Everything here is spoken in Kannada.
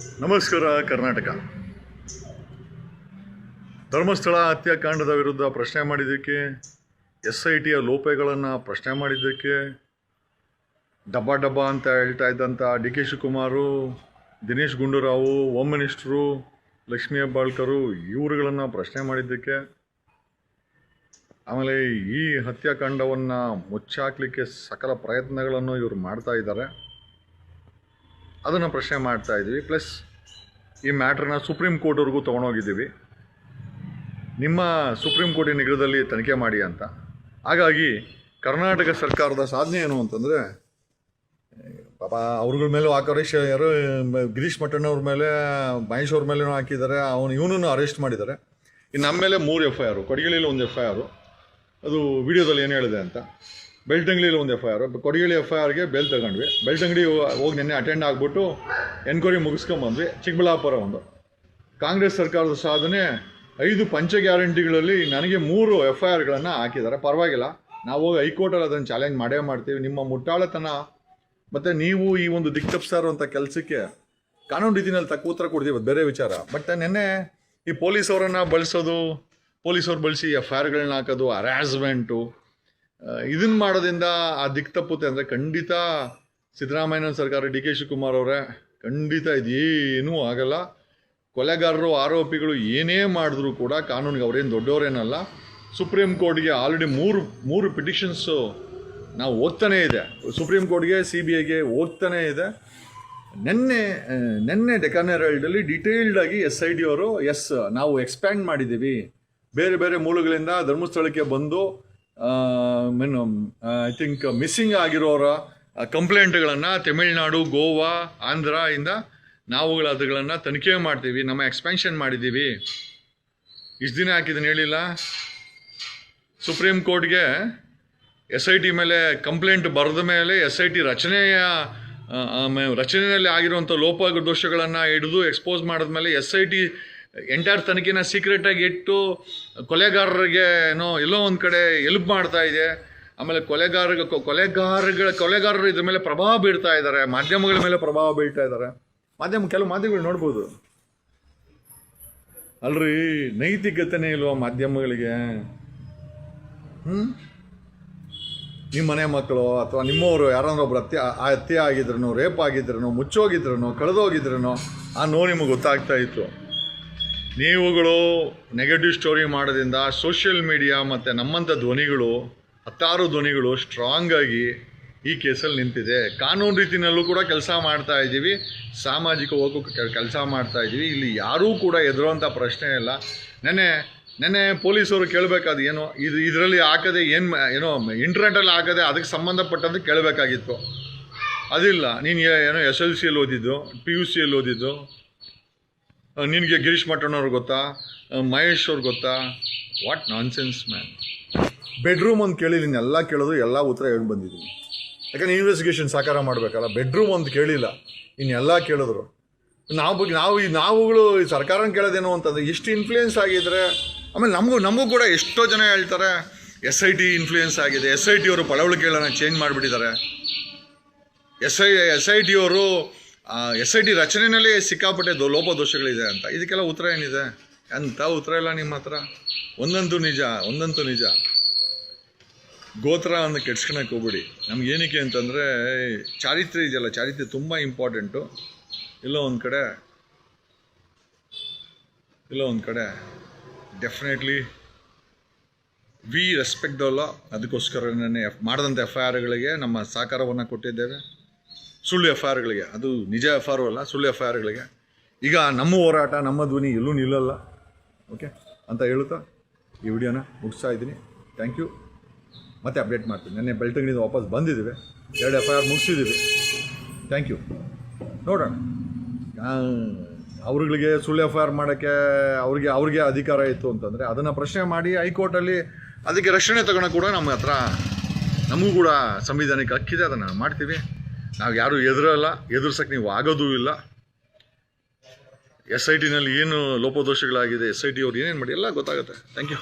ನಮಸ್ಕಾರ, ಕರ್ನಾಟಕ. ಧರ್ಮಸ್ಥಳ ಹತ್ಯಾಕಾಂಡದ ವಿರುದ್ಧ ಪ್ರಶ್ನೆ ಮಾಡಿದ್ದಕ್ಕೆ, ಎಸ್ ಐ ಟಿಯ ಲೋಪೆಗಳನ್ನು ಪ್ರಶ್ನೆ ಮಾಡಿದ್ದಕ್ಕೆ, ಡಬ್ಬ ಡಬ್ಬ ಅಂತ ಹೇಳ್ತಾ ಇದ್ದಂಥ D K Shivakumar, Dinesh Gundurao home minister, Lakshmi Hebbalkar, ಇವರುಗಳನ್ನು ಪ್ರಶ್ನೆ ಮಾಡಿದ್ದಕ್ಕೆ, ಆಮೇಲೆ ಈ ಹತ್ಯಾಕಾಂಡವನ್ನು ಮುಚ್ಚಾಕ್ಲಿಕ್ಕೆ ಸಕಲ ಪ್ರಯತ್ನಗಳನ್ನು ಇವರು ಮಾಡ್ತಾ ಇದ್ದಾರೆ. ಅದನ್ನು ಪ್ರಶ್ನೆ ಮಾಡ್ತಾ ಇದ್ದೀವಿ ಪ್ಲಸ್ ಈ ಮ್ಯಾಟ್ರನ್ನ ಸುಪ್ರೀಂ ಕೋರ್ಟ್ವರೆಗೂ ತೊಗೊಂಡೋಗಿದ್ದೀವಿ. ನಿಮ್ಮ ಸುಪ್ರೀಂ ಕೋರ್ಟಿನ ನಿಗ್ರಹದಲ್ಲಿ ತನಿಖೆ ಮಾಡಿ ಅಂತ. ಹಾಗಾಗಿ, ಕರ್ನಾಟಕ ಸರ್ಕಾರದ ಸಾಧನೆ ಏನು ಅಂತಂದರೆ, ಪಾಪ ಅವ್ರಗಳ ಮೇಲೂ ಆಕರೇಶ್ ಯಾರು, ಗಿರೀಶ್ ಮಠಣ್ಣವ್ರ ಮೇಲೆ, ಮಹೇಶ್ ಅವ್ರ ಮೇಲೇನೂ ಹಾಕಿದ್ದಾರೆ. ಅವನು, ಇವನನ್ನು ಅರೆಸ್ಟ್ ಮಾಡಿದ್ದಾರೆ. ಇನ್ನು ನಮ್ಮ ಮೇಲೆ ಮೂರು ಎಫ್ ಐ ಆರು ಕೊಡಗಿಳಿಯಲ್ಲಿ ಒಂದು ಎಫ್ ಐ ಆರು ಅದು ವಿಡಿಯೋದಲ್ಲಿ ಏನು ಹೇಳಿದೆ ಅಂತ. ಬೆಳ್ತಂಗಡಿಯಲ್ಲಿ ಒಂದು ಎಫ್ ಐ ಆರ್ ಕೊಡಗಿಳಿ ಎಫ್ ಐ ಆರ್ಗೆ ಬೆಲ್ ತಗೊಂಡ್ವಿ. ಬೆಳ್ತಂಗಡಿ ಹೋಗಿ ನಿನ್ನೆ ಅಟೆಂಡ್ ಆಗಿಬಿಟ್ಟು ಎನ್ಕ್ವೈರಿ ಮುಗಿಸ್ಕೊಂಬಂದ್ವಿ. ಚಿಕ್ಕಬಳ್ಳಾಪುರ ಒಂದು. ಕಾಂಗ್ರೆಸ್ ಸರ್ಕಾರದ ಸಾಧನೆ ಐದು ಪಂಚ ಗ್ಯಾರಂಟಿಗಳಲ್ಲಿ ನನಗೆ ಮೂರು ಎಫ್ ಐ ಆರ್ಗಳನ್ನು ಹಾಕಿದ್ದಾರೆ. ಪರವಾಗಿಲ್ಲ. ನಾವು ಹೋಗಿ ಹೈಕೋರ್ಟಲ್ಲಿ ಅದನ್ನು ಚಾಲೆಂಜ್ ಮಾಡೇ ಮಾಡ್ತೀವಿ. ನಿಮ್ಮ ಮುಟ್ಟಾಳತನ ಮತ್ತು ನೀವು ಈ ಒಂದು ದಿಕ್ತಪ್ಸ್ತಾ ಇರುವಂಥ ಕೆಲಸಕ್ಕೆ ಕಾನೂನು ರೀತಿಯಲ್ಲಿ ತಕ್ಕ ಉತ್ತರ ಕೊಡ್ತೀವಿ. ಬೇರೆ ವಿಚಾರ. ಬಟ್ ನಿನ್ನೆ ಈ ಪೊಲೀಸ್ ಅವರನ್ನು ಬಳಸೋದು ಪೊಲೀಸವ್ರು ಬಳಸಿ ಎಫ್ ಐ ಆರ್ಗಳನ್ನ ಹಾಕೋದು ಹರಾಸ್ಮೆಂಟು ಇದನ್ನು ಮಾಡೋದ್ರಿಂದ ಆ ದಿಕ್ ತಪ್ಪುತ್ತೆ ಅಂದರೆ ಖಂಡಿತ ಸಿದ್ದರಾಮಯ್ಯನ ಸರ್ಕಾರ, ಡಿ ಕೆ ಶಿವಕುಮಾರ್ ಅವರೇ, ಖಂಡಿತ ಇದೇನೂ ಆಗಲ್ಲ. ಕೊಲೆಗಾರರು, ಆರೋಪಿಗಳು ಏನೇ ಮಾಡಿದ್ರು ಕೂಡ ಕಾನೂನಿಗೆ ಅವರೇನು ದೊಡ್ಡವರೇನಲ್ಲ. ಸುಪ್ರೀಂ ಕೋರ್ಟ್ಗೆ ಆಲ್ರೆಡಿ ಮೂರು ಮೂರು ಪಿಟಿಷನ್ಸು ನಾವು ಓದ್ತಾನೇ ಇದೆ. ಸುಪ್ರೀಂ ಕೋರ್ಟ್ಗೆ ಸಿ ಬಿ ಐಗೆ ಓದ್ತಾನೇ ಇದೆ. ನಿನ್ನೆ ನಿನ್ನೆ ಡೆಕಾನ್ ಹೆರಾಲ್ಡಲ್ಲಿ ಡೀಟೇಲ್ಡ್ ಆಗಿ ಎಸ್ ಐ ಡಿ ಅವರು ಎಸ್ ನಾವು ಎಕ್ಸ್ಪ್ಯಾಂಡ್ ಮಾಡಿದ್ದೀವಿ. ಬೇರೆ ಬೇರೆ ಮೂಲಗಳಿಂದ ಧರ್ಮಸ್ಥಳಕ್ಕೆ ಬಂದು ಮೀನು ಐ ಥಿಂಕ್ ಮಿಸ್ಸಿಂಗ್ ಆಗಿರೋರ ಕಂಪ್ಲೇಂಟ್ಗಳನ್ನು ತಮಿಳ್ನಾಡು, ಗೋವಾ, ಆಂಧ್ರ ಇಂದ ನಾವುಗಳು ಅದುಗಳನ್ನು ತನಿಖೆ ಮಾಡ್ತೀವಿ, ನಮ್ಮ ಎಕ್ಸ್ಪೆನ್ಷನ್ ಮಾಡಿದ್ದೀವಿ. ಇಷ್ಟು ದಿನ ಹಾಕಿದ್ದೀನಿ ಹೇಳಿಲ್ಲ? ಸುಪ್ರೀಂ ಕೋರ್ಟ್ಗೆ ಎಸ್ ಐ ಟಿ ಮೇಲೆ ಕಂಪ್ಲೇಂಟ್ ಬರೆದ ಮೇಲೆ ಎಸ್ ಐ ಟಿ ರಚನೆಯ ರಚನೆಯಲ್ಲಿ ಆಗಿರುವಂಥ ಲೋಪ ದೋಷಗಳನ್ನು ಹಿಡಿದು ಎಕ್ಸ್ಪೋಸ್ ಮಾಡಿದ್ಮೇಲೆ ಎಸ್ ಐ ಟಿ ಎಂಟೈರ್ ತನಿಖೆನ ಸೀಕ್ರೆಟಾಗಿ ಇಟ್ಟು ಕೊಲೆಗಾರರಿಗೆ ಏನೋ ಎಲ್ಲೋ ಒಂದು ಕಡೆ ಎಲ್ಪ್ ಮಾಡ್ತಾ ಇದೆ. ಆಮೇಲೆ ಕೊಲೆಗಾರ ಕೊಲೆಗಾರಗಳ, ಕೊಲೆಗಾರರು ಇದ್ರ ಮೇಲೆ ಪ್ರಭಾವ ಬೀಳ್ತಾ ಇದ್ದಾರೆ. ಮಾಧ್ಯಮಗಳ ಮೇಲೆ ಪ್ರಭಾವ ಬೀಳ್ತಾ ಇದ್ದಾರೆ. ಮಾಧ್ಯಮ, ಕೆಲವು ಮಾಧ್ಯಮಗಳು ನೋಡ್ಬೋದು. ಅಲ್ರಿ, ನೈತಿಕತೆನೇ ಇಲ್ವಾ ಮಾಧ್ಯಮಗಳಿಗೆ? ಹ್ಞೂ ನಿಮ್ಮ ಮನೆ ಮಕ್ಕಳು ಅಥವಾ ನಿಮ್ಮವರು ಯಾರಾದ್ರೂ ಒಬ್ರು ಹತ್ಯೆ ಹತ್ಯೆ ಆಗಿದ್ರು ರೇಪ್ ಆಗಿದ್ರು ಮುಚ್ಚೋಗಿದ್ರು ಕಳೆದೋಗಿದ್ರು ಆ ನೋವು ನಿಮಗೆ ಗೊತ್ತಾಗ್ತಾ ಇತ್ತು. ನೀವುಗಳು ನೆಗೆಟಿವ್ ಸ್ಟೋರಿ ಮಾಡೋದ್ರಿಂದ ಸೋಷಿಯಲ್ ಮೀಡಿಯಾ ಮತ್ತು ನಮ್ಮಂಥ ಧ್ವನಿಗಳು, ಹತ್ತಾರು ಧ್ವನಿಗಳು ಸ್ಟ್ರಾಂಗ್ ಆಗಿ ಈ ಕೇಸಲ್ಲಿ ನಿಂತಿದೆ. ಕಾನೂನು ರೀತಿಯಲ್ಲೂ ಕೂಡ ಕೆಲಸ ಮಾಡ್ತಾ ಇದ್ದೀವಿ. ಸಾಮಾಜಿಕ ಹೋಗು ಕೆಲಸ ಮಾಡ್ತಾ ಇದ್ದೀವಿ. ಇಲ್ಲಿ ಯಾರೂ ಕೂಡ ಎದುರುವಂಥ ಪ್ರಶ್ನೆ ಇಲ್ಲ. ನೆನೆ ನೆನೆ ಪೊಲೀಸರು ಕೇಳಬೇಕಾದ ಏನೋ, ಇದು, ಇದರಲ್ಲಿ ಹಾಕದೆ ಏನು ಏನೋ ಇಂಟರ್ನೆಟಲ್ಲಿ ಹಾಕದೆ ಅದಕ್ಕೆ ಸಂಬಂಧಪಟ್ಟಂತೆ ಕೇಳಬೇಕಾಗಿತ್ತು. ಅದಿಲ್ಲ. ನೀನು ಏನೋ ಎಸ್ ಎಲ್ ಸಿಯಲ್ಲಿ ಓದಿದ್ದು ಪಿ ಯು ಸಿಯಲ್ಲಿ ಓದಿದ್ದು ನಿನಗೆ ಗಿರೀಶ್ ಮಠಣ್ಣವ್ರು ಗೊತ್ತಾ? ಮಹೇಶ್ ಅವ್ರು ಗೊತ್ತಾ? ವಾಟ್ ನಾನ್ಸೆನ್ಸ್ ಮ್ಯಾನ್ ಬೆಡ್ರೂಮ್ ಅಂತ ಕೇಳಿ ನೀನು ಎಲ್ಲ ಕೇಳಿದ್ರು ಎಲ್ಲ ಉತ್ತರ ಹೇಳಿ ಬಂದಿದ್ದೀನಿ. ಯಾಕಂದ್ರೆ ಇನ್ವೆಸ್ಟಿಗೇಷನ್ ಸಾಕಾರ ಮಾಡಬೇಕಲ್ಲ ಬೆಡ್ರೂಮ್ ಅಂತ ಕೇಳಿಲ್ಲ ಇನ್ನು ಎಲ್ಲ ಕೇಳಿದ್ರು. ನಾವು ಬಗ್ಗೆ ನಾವು ಈ, ನಾವುಗಳು ಈ ಸರ್ಕಾರನ ಕೇಳೋದೇನು ಅಂತಂದರೆ ಎಷ್ಟು ಇನ್ಫ್ಲೂಯೆನ್ಸ್ ಆಗಿದ್ರೆ, ಆಮೇಲೆ ನಮಗೂ ನಮಗೂ ಕೂಡ ಎಷ್ಟೋ ಜನ ಹೇಳ್ತಾರೆ ಎಸ್ ಐ ಟಿ ಇನ್ಫ್ಲೂಯೆನ್ಸ್ ಆಗಿದೆ ಎಸ್ ಐ ಟಿ ಅವರು ಪಳವಳಿಕೆಗಳನ್ನ ಚೇಂಜ್ ಮಾಡಿಬಿಟ್ಟಿದ್ದಾರೆ. S I S I T ಅವರು ಎಸ್ ಐ ಟಿ ರಚನೆಯಲ್ಲಿ ಸಿಕ್ಕಾಪಟ್ಟೆ ದೋ ಲೋಪದೋಷಗಳಿದೆ ಅಂತ. ಇದಕ್ಕೆಲ್ಲ ಉತ್ತರ ಏನಿದೆ? ಅಂತ ಉತ್ತರ ಇಲ್ಲ ನಿಮ್ಮ ಹತ್ರ? ಒಂದಂತೂ ನಿಜ ಒಂದಂತೂ ನಿಜ. ಗೋತ್ರ ಅಂತ ಕೆಡ್ಸ್ಕೊಳಕ್ಕೆ ಹೋಗ್ಬಿಡಿ. ನಮ್ಗೆ ಏನಕ್ಕೆ ಅಂತಂದರೆ ಚಾರಿತ್ರ್ಯ ಇದೆಯಲ್ಲ, ಚಾರಿತ್ರ್ಯ ತುಂಬ ಇಂಪಾರ್ಟೆಂಟು ಇಲ್ಲೋ ಒಂದು ಕಡೆ, ಇಲ್ಲೋ ಒಂದು ಕಡೆ ಡೆಫಿನೆಟ್ಲಿ ವಿ ರೆಸ್ಪೆಕ್ಟ್ ಅಲ್ಲ ಅದಕ್ಕೋಸ್ಕರನೇ ಎಫ್ ಮಾಡಿದಂಥ ಎಫ್ ಐ ಆರ್ಗಳಿಗೆ ನಮ್ಮ ಸಹಕಾರವನ್ನು ಕೊಟ್ಟಿದ್ದೇವೆ. ಸುಳ್ಳು ಎಫ್ ಆರ್ಗಳಿಗೆ ಅದು ನಿಜ ಎಫ್ ಆರ್ ಅಲ್ಲ, ಸುಳ್ಳು ಎಫ್ ಆರ್ಗಳಿಗೆ ಈಗ ನಮ್ಮ ಹೋರಾಟ, ನಮ್ಮ ಧ್ವನಿ ಎಲ್ಲೂ ನಿಲ್ಲಲ್ಲ. ಓಕೆ ಅಂತ ಹೇಳುತ್ತಾ ಈ ವಿಡಿಯೋನ ಮುಗಿಸ್ತಾ ಇದ್ದೀನಿ. ಥ್ಯಾಂಕ್ ಯು ಮತ್ತೆ ಅಪ್ಡೇಟ್ ಮಾಡ್ತೀನಿ. ನೆನ್ನೆ ಬೆಳ್ತಂಗಡಿಯಿಂದ ವಾಪಸ್ ಬಂದಿದ್ದೀವಿ. ಎರಡು ಎಫ್ ಐ ಆರ್ ಮುಗಿಸಿದ್ದೀವಿ. ಥ್ಯಾಂಕ್ ಯು ನೋಡೋಣ. ಅವ್ರಗಳಿಗೆ ಅವ್ರುಗಳಿಗೆ ಸುಳ್ಳು ಎಫ್ ಐ ಆರ್ ಮಾಡೋಕ್ಕೆ ಅವ್ರಿಗೆ ಅವ್ರಿಗೆ ಅಧಿಕಾರ ಇತ್ತು ಅಂತಂದರೆ ಅದನ್ನು ಪ್ರಶ್ನೆ ಮಾಡಿ ಹೈಕೋರ್ಟಲ್ಲಿ ಅದಕ್ಕೆ ರಕ್ಷಣೆ ತಗೊಳ್ಳೋ ಕೂಡ ನಮ್ಮ ಹತ್ರ ನಮಗೂ ಕೂಡ ಸಂವಿಧಾನಕ್ಕೆ ಹಕ್ಕಿದೆ, ಅದನ್ನು ಮಾಡ್ತೀವಿ. ನಾವು ಯಾರೂ ಎದುರಲ್ಲ ಎದುರ್ಸಕ್ಕೆ ನೀವು ಆಗೋದೂ ಇಲ್ಲ. ಎಸ್ ಐ ಟಿನಲ್ಲಿ ಏನು ಲೋಪದೋಷಗಳಾಗಿದೆ ಎಸ್ ಐ ಟಿ ಅವ್ರು ಏನೇನು ಮಾಡಿ, ಎಲ್ಲ ಗೊತ್ತಾಗುತ್ತೆ. Thank you